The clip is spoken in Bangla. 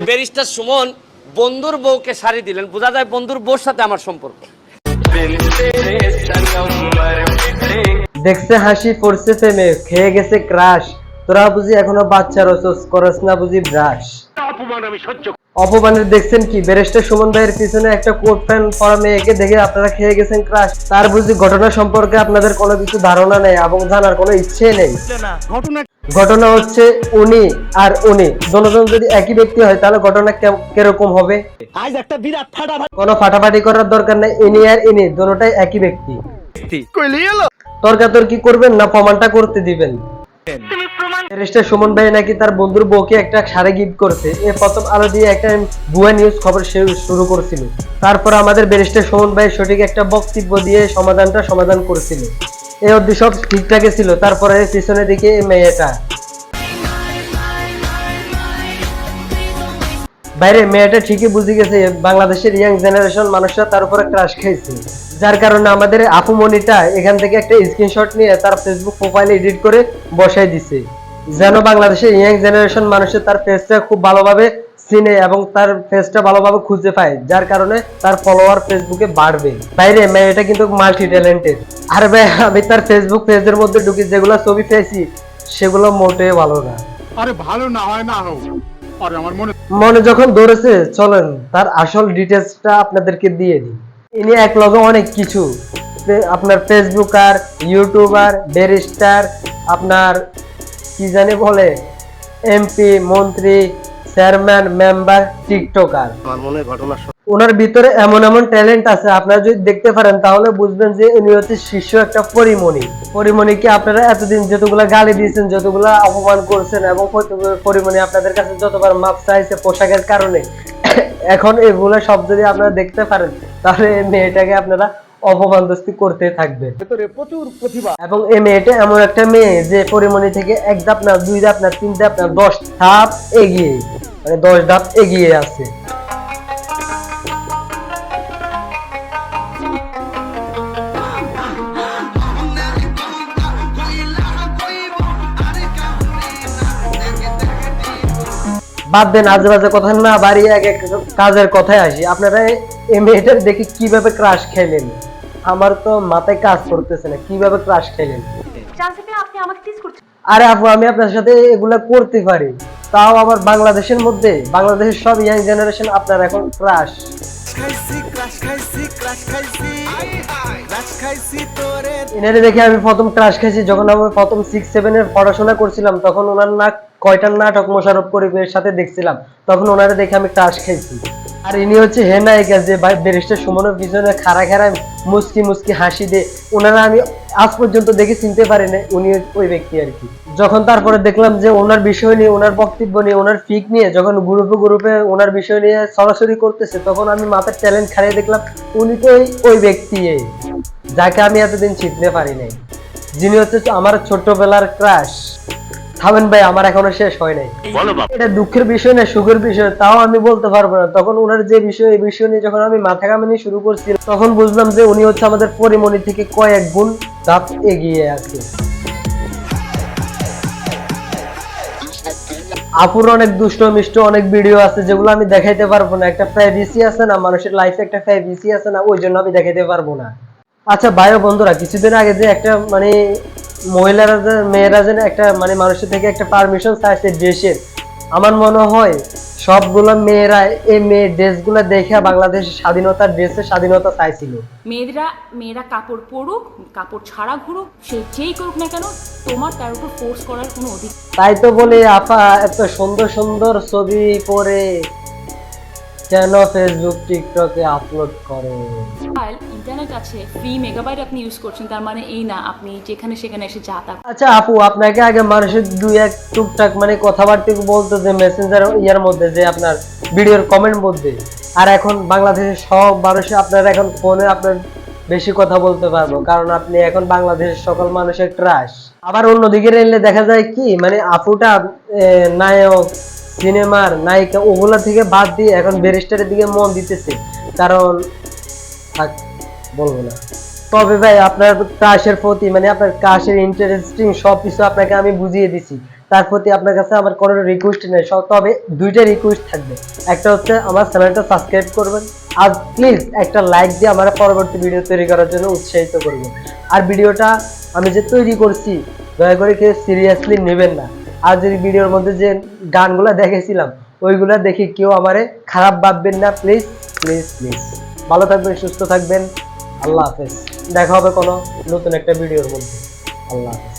ব্যারিস্টার সুমন বন্ধুর বউকে শাড়ি দিলেন বোঝা যায় বন্ধুর বউর সাথে আমার সম্পর্ক। দেখছে হাসি পড়ছে ফেমে খেয়ে গেছে ক্রাশ। তোরা বুঝি এখনও বাচ্চা রসস করস না বুঝি ব্রাশ। অপমানের দেখছেন কি? ব্যারিস্টার সুমন ভাইয়ের পিছনে একটা কোট প্যান্ট পরা মেয়েকে দেখে আপনারা খেয়ে গেছেন ক্রাশ। তার বুঝি ঘটনা সম্পর্কে আপনাদের কোনো কিছু ধারণা নেই এবং জানার কোনো ইচ্ছে নেই। ঘটনা হচ্ছে উনি আর উনি। দুজন যদি একই ব্যক্তি হয় তাহলে ঘটনা কীরকম হবে? আজ একটা বিরাট ফাটা কোনো ফাটাফাটি করার দরকার নেই ইনি আর ইনি দুটোটাই একই ব্যক্তি। তর্কাতর্কি করবেন না প্রমাণটা করতে দিবেন। সুমন ভাই নাকি তার বন্ধুর বউকে একটা শাড়ি গিফট করছে? এ প্রথম আলো দিয়ে একটা ভুয়া নিউজ খবর শুরু করছিল। তারপর আমাদের ব্যারিস্টার সুমন ভাই সঠিক একটা বক্তব্য দিয়ে সমাধানটা সমাধান করছিল। এই অবধি সব ঠিকঠাকই ছিল। তারপরে পিছনে দিকে এই মেয়েটা। বাইরে, মেয়েটা ঠিকই বুঝে গেছে, বাংলাদেশের ইয়াং জেনারেশন মানুষরা তার উপরে ক্রাশ খাইছে। যার কারণে আমাদের আপু মনিটা এখান থেকে একটা স্ক্রিনশট নিয়ে তার ফেসবুক প্রোফাইলে এডিট করে বসাই দিছে। যেন বাংলাদেশের ইয়াং জেনারেশন মানুষের তার ফেসটা খুব ভালোভাবে চিনে এবং তার ফেসটা ভালোভাবে খুঁজে পায় যার কারণে তার ফলোয়ার ফেসবুকে বাড়বে। বাইরে মেয়েটা কিন্তু মাল্টি ট্যালেন্টেড আর ভাই আমি তার ফেসবুক পেজের মধ্যে ঢুকি যেগুলো ছবি পেয়েছি সেগুলো মোটেও ভালো না। আরে ভালো না হয় না হোক। আরে আমার মনে মনে যখন ধরেছে চলেন তার আসল ডিটেলসটা আপনাদেরকে দিয়ে দিই। ইনি এক লগে অনেক কিছু। আপনার ফেসবুকার ইউটিউবার ব্যারিস্টার আপনার কি জানি বলে এমপি মন্ত্রী চেয়ারম্যান মেম্বার টিকটকার। ওনার ভিতরে এমন এমন ট্যালেন্ট আছে আপনারা যদি দেখতে পারেন তাহলে বুঝবেন যে উনি হচ্ছে শীর্ষ একটা পরিমণি। পরিমণিকে আপনারা এতদিন যতগুলা গালি দিয়েছেন যতগুলা অপমান করছেন এবং পরিমণি আপনাদের কাছে যতবার মাপ চাইছে পোশাকের কারণে এখন এগুলা সব যদি আপনারা দেখতে পারেন তাহলে মেয়েটাকে আপনারা অপমান দস্তি করতে থাকবে। প্রচুর প্রতিভা। এবং এই মেয়েটা এমন একটা মেয়ে যে পরিমণি থেকে এক ধাপ না দুই ধাপ না তিন ধাপ না দশ ধাপ এগিয়ে মানে দশ ধাপ এগিয়ে আছে। বাদ দেন আজে বাজে কথা না বাড়িয়ে আগে কাজের কথায় আসি। আপনারা এই মেয়েটার দেখে কীভাবে ক্রাশ খেলেন? আমার তো মাথায় কাজ করতেছে না কীভাবে ক্রাশ খেলেন? আপনি আমাকে টিজ করছেন। আরে আপু আমি আপনার সাথে এগুলা করতে পারি। তাও আবার বাংলাদেশের মধ্যে বাংলাদেশের সব ইয়াং জেনারেশন আপনার এখন ক্রাশ খাইছি ক্রাশ খাইছি ক্রাশ খাইছি এনারে দেখে আমি প্রথম ক্রাশ খাইছি, যখন আমি প্রথম সিক্স সেভেনের পড়াশোনা করছিলাম, তখন ওনার নাক কয়টার নাটক মোশারফ করিবের সাথে দেখছিলাম। তখন ওনারে দেখে আমি ক্রাশ খাইছি। আর ইনি হচ্ছে হে নায়িকা যে ব্যারিস্টার সুমনের পিছনে খাড়া খাড়া মুস্কি মুস্কি হাসি দিয়ে ওনারা আমি আজ পর্যন্ত দেখে চিনতে পারি না উনি ওই ব্যক্তি আর কি। যখন তারপরে দেখলাম যে ওনার বিষয় নিয়ে, ওনার বক্তব্য নিয়ে, ওনার ফিক নিয়ে, যখন গ্রুপে গ্রুপে ওনার বিষয় নিয়ে সরাসরি করতেছে, তখন আমি মাথার ট্যালেন্ট খারিয়ে দেখলাম উনি তো ওই ব্যক্তি যাকে আমি এতদিন চিনতে পারি নাই। যিনি হচ্ছে আমার ছোট্টবেলার ক্রাশ থামেন ভাই আমার এখনও শেষ হয় নাই। এটা দুঃখের বিষয় না সুখের বিষয় তাও আমি বলতে পারব না। তখন ওনার যে বিষয় এই বিষয় নিয়ে যখন আমি মাথা কামানি শুরু করছি তখন বুঝলাম যে উনি হচ্ছে আমাদের পরিমণি থেকে কয়েক গুণ ধাপ এগিয়ে আছে। আপুর অনেক দুষ্ট মিষ্ট অনেক ভিডিও আছে যেগুলো আমি দেখাইতে পারব না। একটা প্রাইভেসি আছে না মানুষের লাইফে একটা প্রাইভেসি আছে না ওই জন্য আমি দেখাইতে পারব না। আচ্ছা ভাই ও বন্ধুরা কিছুদিন আগে যে একটা মানে মহিলারা যে মেয়েরা যেন একটা মানে মানুষের থেকে একটা পারমিশন চাইছে ড্রেসের আমার মনে হয় সবগুলো মেয়েরা এই মেয়ে ড্রেসগুলো দেখে বাংলাদেশের স্বাধীনতা ড্রেসের স্বাধীনতা চাইছিল। মেয়েরা মেয়েরা কাপড় পরুক কাপড় ছাড়া ঘুরুক সে যেই করুক না কেন তোমার তার উপর ফোর্স করার কোনো অধিকার তাই তো বলে আপা এত সুন্দর সুন্দর ছবি করে কেন ফেসবুক টিকটকে আপলোড করে। ফাইল ইন্টারনেট আছে ফ্রি মেগাবাইট আপনি ইউজ করছেন তার মানে এই না আপনি যেখানে সেখানে এসে যা তা আচ্ছা আপু আপনাকে আগে মানুষের দুই এক টুকটাক মানে কথাবার্তা বলতো যে মেসেঞ্জার ইয়ার মধ্যে যে আপনার ভিডিওর কমেন্ট মধ্যে আর এখন বাংলাদেশের সব মানুষে আপনার এখন ফোনে আপনার বেশি কথা বলতে পারব কারণ আপনি এখন বাংলাদেশের সকল মানুষের ট্রাশ আবার অন্যদিকে এলে দেখা যায় কি মানে আপুটা নায়ক সিনেমার নায়িকা ওগুলা থেকে বাদ দিয়ে এখন ব্যারিস্টারের দিকে মন দিতেছে। কারণ, থাক, বলব না। তবে ভাই, আপনার কাশের প্রতি মানে আপনার কাশের ইন্টারেস্টিং সব কিছু আপনাকে আমি বুঝিয়ে দিছি। তার প্রতি আপনার কাছে আমার কোনো রিকোয়েস্ট নেই। সব- তবে দুইটা রিকোয়েস্ট থাকবে। একটা হচ্ছে আমার চ্যানেলটা সাবস্ক্রাইব করবেন। আর প্লিজ একটা লাইক দিয়ে আমার পরবর্তী ভিডিও তৈরি করার জন্য উৎসাহিত করবেন। আর ভিডিওটা আমি যে তৈরি করছি, দয়া করে কেউ সিরিয়াসলি নেবেন না। যদি ভিডিওর মধ্যে যে গানগুলো দেখেছিলাম, ওইগুলা দেখে কেউ আমারে খারাপ ভাববেন না প্লিজ প্লিজ প্লিজ ভালো থাকবেন, সুস্থ থাকবেন। আল্লাহ হাফেজ। দেখা হবে কোনো নতুন একটা ভিডিওর মধ্যে। আল্লাহ হাফেজ।